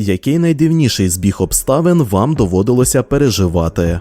Який найдивніший збіг обставин вам доводилося переживати?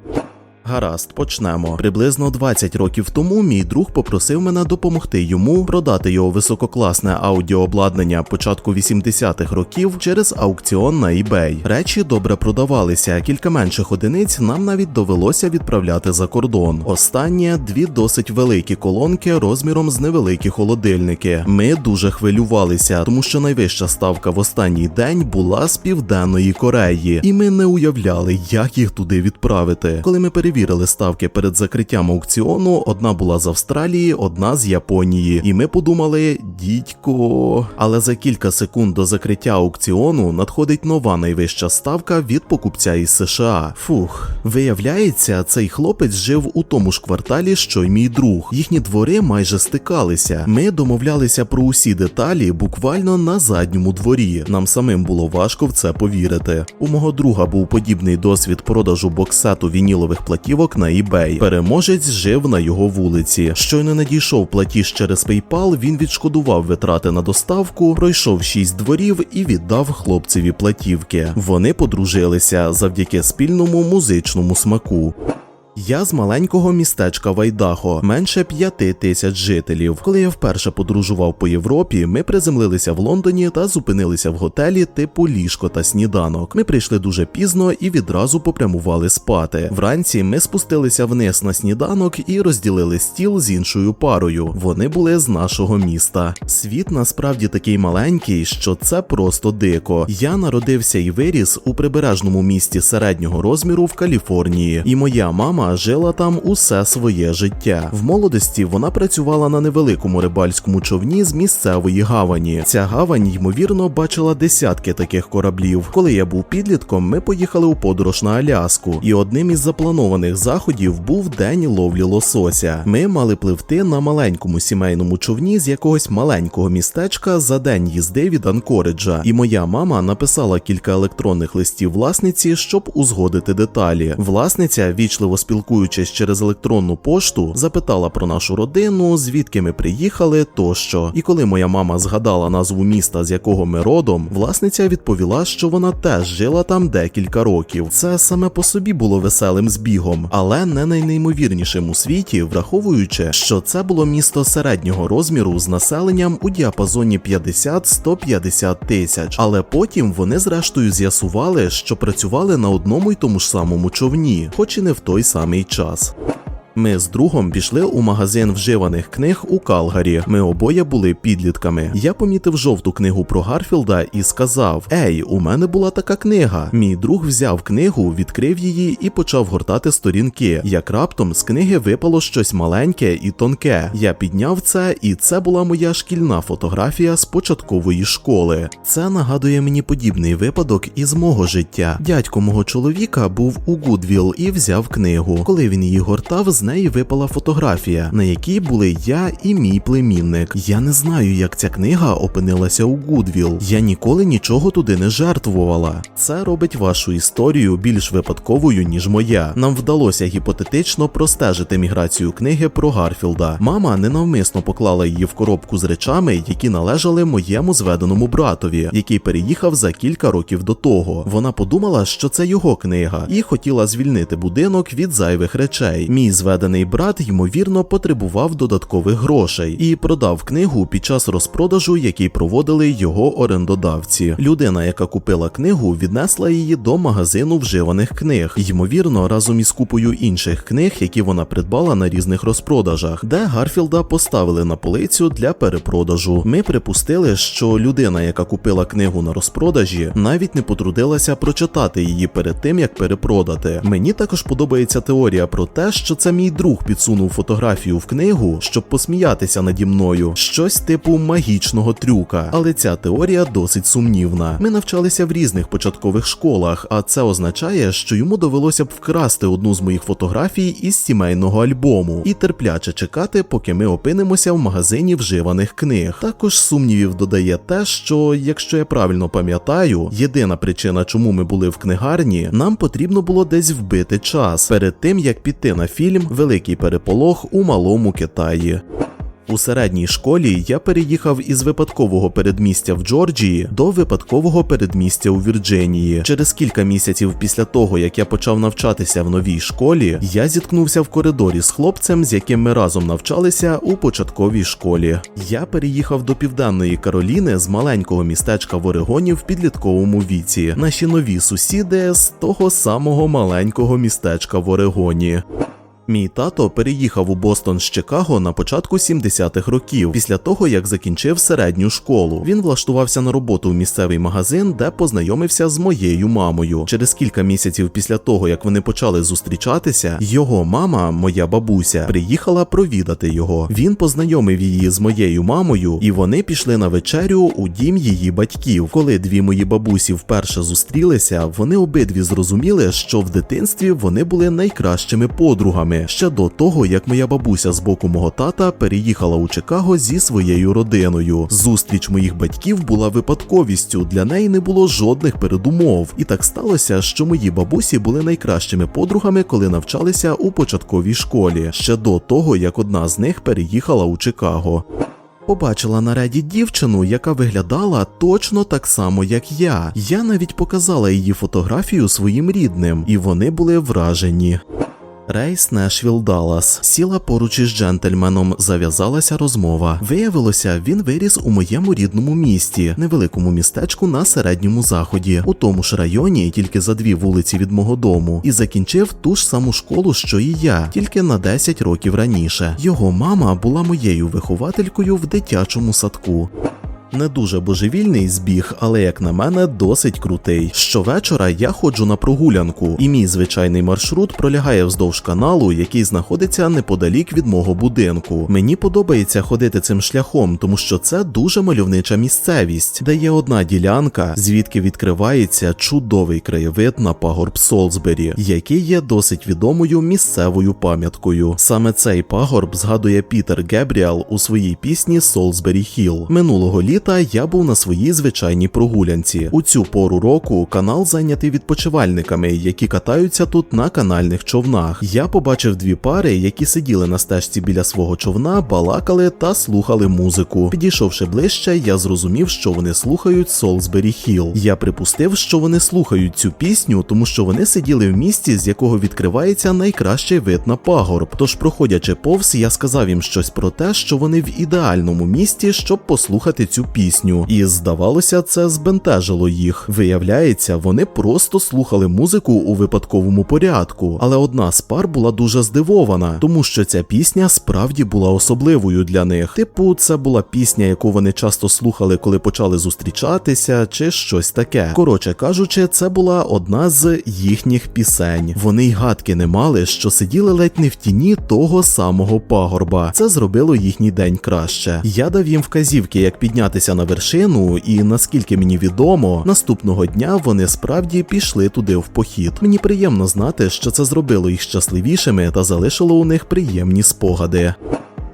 Гаразд, почнемо. Приблизно 20 років тому мій друг попросив мене допомогти йому продати його висококласне аудіообладнання початку 80-х років через аукціон на eBay. Речі добре продавалися, кілька менших одиниць нам навіть довелося відправляти за кордон. Останнє дві досить великі колонки розміром з невеликі холодильники. Ми дуже хвилювалися, тому що найвища ставка в останній день була з південної Кореї, і ми не уявляли, як їх туди відправити. Коли ми перевірили ставки перед закриттям аукціону, одна була з Австралії, одна з Японії. І ми подумали, дідько. Але за кілька секунд до закриття аукціону надходить нова найвища ставка від покупця із США. Фух, виявляється, цей хлопець жив у тому ж кварталі, що й мій друг. Їхні двори майже стикалися. Ми домовлялися про усі деталі буквально на задньому дворі. Нам самим було важко в це повірити. У мого друга був подібний досвід продажу боксету вінілових платівок на eBay. Переможець жив на його вулиці. Щойно надійшов платіж через PayPal, він відшкодував витрати на доставку, пройшов шість дворів і віддав хлопцеві платівки. Вони подружилися завдяки спільному музичному смаку. Я з маленького містечка Вайдахо, менше п'яти тисяч жителів. Коли я вперше подорожував по Європі, ми приземлилися в Лондоні та зупинилися в готелі типу ліжко та сніданок. Ми прийшли дуже пізно і відразу попрямували спати. Вранці ми спустилися вниз на сніданок і розділили стіл з іншою парою. Вони були з нашого міста. Світ насправді такий маленький, що це просто дико. Я народився і виріс у прибережному місті середнього розміру в Каліфорнії, і моя мама жила там усе своє життя. В молодості вона працювала на невеликому рибальському човні з місцевої гавані. Ця гавань, ймовірно, бачила десятки таких кораблів. Коли я був підлітком, ми поїхали у подорож на Аляску, і одним із запланованих заходів був день ловлі лосося. Ми мали пливти на маленькому сімейному човні з якогось маленького містечка за день їзди від Анкориджа. І моя мама написала кілька електронних листів власниці, щоб узгодити деталі. Власниця вічливо спілкуючись через електронну пошту, запитала про нашу родину, звідки ми приїхали тощо. І коли моя мама згадала назву міста, з якого ми родом, власниця відповіла, що вона теж жила там декілька років. Це саме по собі було веселим збігом, але не найнеймовірнішим у світі, враховуючи, що це було місто середнього розміру з населенням у діапазоні 50-150 тисяч. Але потім вони зрештою з'ясували, що працювали на одному й тому ж самому човні, хоч і не в той самий час. Ми з другом пішли у магазин вживаних книг у Калгарі. Ми обоє були підлітками. Я помітив жовту книгу про Гарфілда і сказав: Ей, у мене була така книга. Мій друг взяв книгу, відкрив її і почав гортати сторінки. Як раптом з книги випало щось маленьке і тонке. Я підняв це, і це була моя шкільна фотографія з початкової школи. Це нагадує мені подібний випадок із мого життя. Дядько мого чоловіка був у Гудвіл і взяв книгу. Коли він її гортав, з неї випала фотографія, на якій були я і мій племінник. Я не знаю, як ця книга опинилася у Гудвіл. Я ніколи нічого туди не жертвувала. Це робить вашу історію більш випадковою, ніж моя. Нам вдалося гіпотетично простежити міграцію книги про Гарфілда. Мама ненавмисно поклала її в коробку з речами, які належали моєму зведеному братові, який переїхав за кілька років до того. Вона подумала, що це його книга, і хотіла звільнити будинок від зайвих речей. Мій зведений брат, ймовірно, потребував додаткових грошей і продав книгу під час розпродажу, який проводили його орендодавці. Людина, яка купила книгу, віднесла її до магазину вживаних книг, ймовірно, разом із купою інших книг, які вона придбала на різних розпродажах, де Гарфілда поставили на полицю для перепродажу. Ми припустили, що людина, яка купила книгу на розпродажі, навіть не потрудилася прочитати її перед тим, як перепродати. Мені також подобається теорія про те, що це мій друг підсунув фотографію в книгу, щоб посміятися наді мною, щось типу магічного трюка. Але ця теорія досить сумнівна. Ми навчалися в різних початкових школах, а це означає, що йому довелося б вкрасти одну з моїх фотографій із сімейного альбому і терпляче чекати, поки ми опинимося в магазині вживаних книг. Також сумнівів додає те, що, якщо я правильно пам'ятаю, єдина причина, чому ми були в книгарні, нам потрібно було десь вбити час перед тим, як піти на фільм Великий переполох у малому Китаї. У середній школі я переїхав із випадкового передмістя в Джорджії до випадкового передмістя у Вірджинії. Через кілька місяців після того, як я почав навчатися в новій школі, я зіткнувся в коридорі з хлопцем, з яким ми разом навчалися у початковій школі. Я переїхав до південної Кароліни з маленького містечка в Орегоні в підлітковому віці. Наші нові сусіди з того самого маленького містечка в Орегоні. Мій тато переїхав у Бостон з Чикаго на початку 70-х років, після того як закінчив середню школу. Він влаштувався на роботу в місцевий магазин, де познайомився з моєю мамою. Через кілька місяців після того, як вони почали зустрічатися, його мама, моя бабуся, приїхала провідати його. Він познайомив її з моєю мамою, і вони пішли на вечерю у дім її батьків. Коли дві мої бабусі вперше зустрілися, вони обидві зрозуміли, що в дитинстві вони були найкращими подругами ще до того, як моя бабуся з боку мого тата переїхала у Чикаго зі своєю родиною. Зустріч моїх батьків була випадковістю. Для неї не було жодних передумов. І так сталося, що мої бабусі були найкращими подругами, коли навчалися у початковій школі, ще до того, як одна з них переїхала у Чикаго. Побачила на реді дівчину, яка виглядала точно так само, як я. Я навіть показала її фотографію своїм рідним, і вони були вражені. Рейс Нешвіл Даллас. Сіла поруч із джентльменом, зав'язалася розмова. Виявилося, він виріс у моєму рідному місті, невеликому містечку на середньому заході, у тому ж районі, тільки за дві вулиці від мого дому, і закінчив ту ж саму школу, що і я, тільки на 10 років раніше. Його мама була моєю вихователькою в дитячому садку. Не дуже божевільний збіг, але як на мене, досить крутий. Щовечора я ходжу на прогулянку, і мій звичайний маршрут пролягає вздовж каналу, який знаходиться неподалік від мого будинку. Мені подобається ходити цим шляхом, тому що це дуже мальовнича місцевість, де є одна ділянка, звідки відкривається чудовий краєвид на пагорб Солсбері, який є досить відомою місцевою пам'яткою. Саме цей пагорб згадує Пітер Гебріал у своїй пісні Солсбері Хіл. Минулого літа літа я був на своїй звичайній прогулянці. У цю пору року канал зайнятий відпочивальниками, які катаються тут на канальних човнах. Я побачив дві пари, які сиділи на стежці біля свого човна, балакали та слухали музику. Підійшовши ближче, я зрозумів, що вони слухають Солсбері Хіл. Я припустив, що вони слухають цю пісню, тому що вони сиділи в місті, з якого відкривається найкращий вид на пагорб. Тож, проходячи повз, я сказав їм щось про те, що вони в ідеальному місті, щоб послухати цю пісню, і здавалося, це збентежило їх. Виявляється, вони просто слухали музику у випадковому порядку, але одна з пар була дуже здивована, тому що ця пісня справді була особливою для них. Типу, це була пісня, яку вони часто слухали, коли почали зустрічатися, чи щось таке. Коротше кажучи, це була одна з їхніх пісень. Вони й гадки не мали, що сиділи ледь не в тіні того самого пагорба. Це зробило їхній день краще. Я дав їм вказівки, як піднятися на вершину, і наскільки мені відомо, наступного дня вони справді пішли туди в похід. Мені приємно знати, що це зробило їх щасливішими та залишило у них приємні спогади.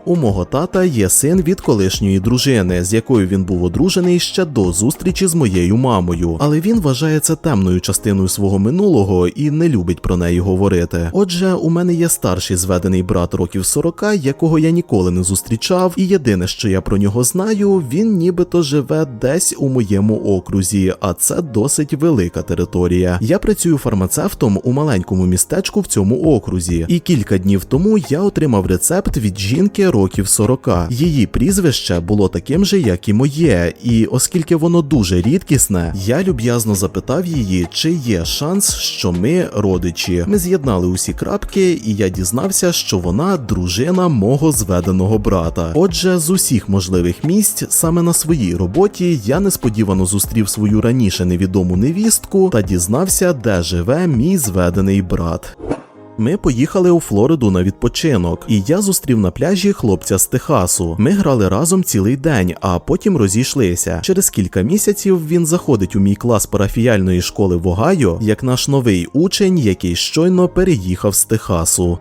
У мого тата є син від колишньої дружини, з якою він був одружений ще до зустрічі з моєю мамою, але він вважає це темною частиною свого минулого і не любить про неї говорити. Отже, у мене є старший зведений брат років 40, якого я ніколи не зустрічав, і єдине, що я про нього знаю, він нібито живе десь у моєму окрузі, а це досить велика територія. Я працюю фармацевтом у маленькому містечку в цьому окрузі, і кілька днів тому я отримав рецепт від жінки років 40. Її прізвище було таким же, як і моє, і оскільки воно дуже рідкісне, я люб'язно запитав її, чи є шанс, що ми родичі. Ми з'єднали усі крапки, і я дізнався, що вона дружина мого зведеного брата. Отже, з усіх можливих місць, саме на своїй роботі, я несподівано зустрів свою раніше невідому невістку та дізнався, де живе мій зведений брат. Ми поїхали у Флориду на відпочинок, і я зустрів на пляжі хлопця з Техасу. Ми грали разом цілий день, а потім розійшлися. Через кілька місяців він заходить у мій клас парафіяльної школи в Огайо як наш новий учень, який щойно переїхав з Техасу.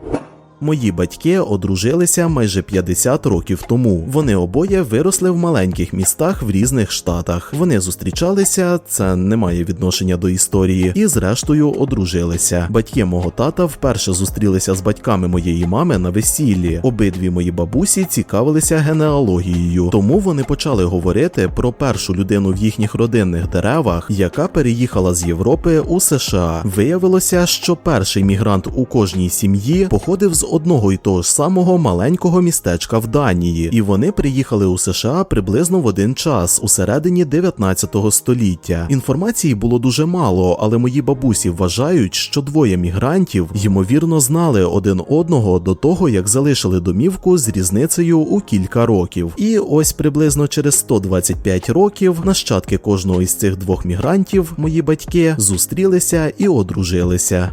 Мої батьки одружилися майже 50 років тому. Вони обоє виросли в маленьких містах в різних штатах. Вони зустрічалися, це не має відношення до історії, і зрештою одружилися. Батьки мого тата вперше зустрілися з батьками моєї мами на весіллі. Обидві мої бабусі цікавилися генеалогією, тому вони почали говорити про першу людину в їхніх родинних деревах, яка переїхала з Європи у США. Виявилося, що перший мігрант у кожній сім'ї походив з одного і того ж самого маленького містечка в Данії, і вони приїхали у США приблизно в один час у середині 19 століття. Інформації було дуже мало, але мої бабусі вважають, що двоє мігрантів ймовірно знали один одного до того, як залишили домівку з різницею у кілька років. І ось приблизно через 125 років нащадки кожного із цих двох мігрантів, мої батьки, зустрілися і одружилися.